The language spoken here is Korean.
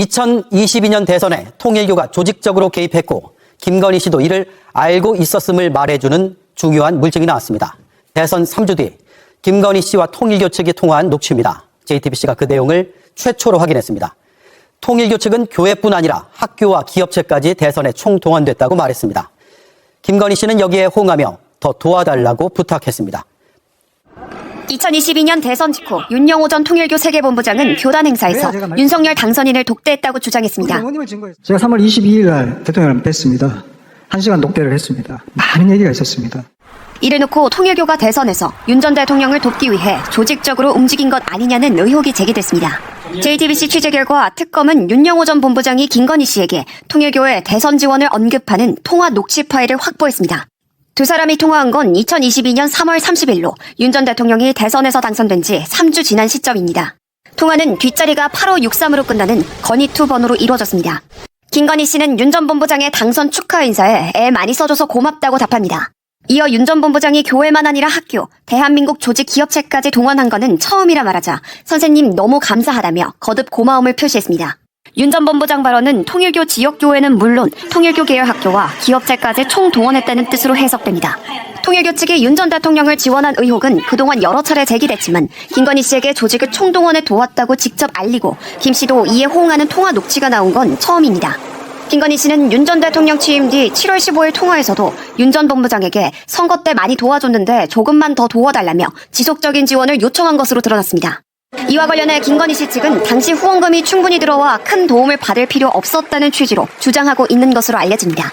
2022년 대선에 통일교가 조직적으로 개입했고 김건희 씨도 이를 알고 있었음을 말해주는 중요한 물증이 나왔습니다. 대선 3주 뒤 김건희 씨와 통일교 측이 통화한 녹취입니다. JTBC가 그 내용을 최초로 확인했습니다. 통일교 측은 교회뿐 아니라 학교와 기업체까지 대선에 총동원됐다고 말했습니다. 김건희 씨는 여기에 호응하며 더 도와달라고 부탁했습니다. 2022년 대선 직후 윤영호 전 통일교 세계본부장은 교단 행사에서 네, 제가 말- 윤석열 당선인을 독대했다고 주장했습니다. 의원님을 증거했 제가 3월 22일 날 대통령을 뵀습니다. 한 시간 녹대를 했습니다. 많은 얘기가 있었습니다. 이를 놓고 통일교가 대선에서 윤 전 대통령을 돕기 위해 조직적으로 움직인 것 아니냐는 의혹이 제기됐습니다. JTBC 취재 결과 특검은 윤영호 전 본부장이 김건희 씨에게 통일교의 대선 지원을 언급하는 통화 녹취 파일을 확보했습니다. 두 사람이 통화한 건 2022년 3월 30일로 윤 전 대통령이 대선에서 당선된 지 3주 지난 시점입니다. 통화는 뒷자리가 8563으로 끝나는 건희2 번호로 이루어졌습니다. 김건희 씨는 윤 전 본부장의 당선 축하 인사에 애 많이 써줘서 고맙다고 답합니다. 이어 윤 전 본부장이 교회만 아니라 학교, 대한민국 조직 기업체까지 동원한 것은 처음이라 말하자 선생님 너무 감사하다며 거듭 고마움을 표시했습니다. 윤 전 본부장 발언은 통일교 지역교회는 물론 통일교 계열 학교와 기업체까지 총동원했다는 뜻으로 해석됩니다. 통일교 측이 윤 전 대통령을 지원한 의혹은 그동안 여러 차례 제기됐지만 김건희 씨에게 조직을 총동원해 도왔다고 직접 알리고 김 씨도 이에 호응하는 통화 녹취가 나온 건 처음입니다. 김건희 씨는 윤 전 대통령 취임 뒤 7월 15일 통화에서도 윤 전 본부장에게 선거 때 많이 도와줬는데 조금만 더 도와달라며 지속적인 지원을 요청한 것으로 드러났습니다. 이와 관련해 김건희 씨 측은 당시 후원금이 충분히 들어와 큰 도움을 받을 필요 없었다는 취지로 주장하고 있는 것으로 알려집니다.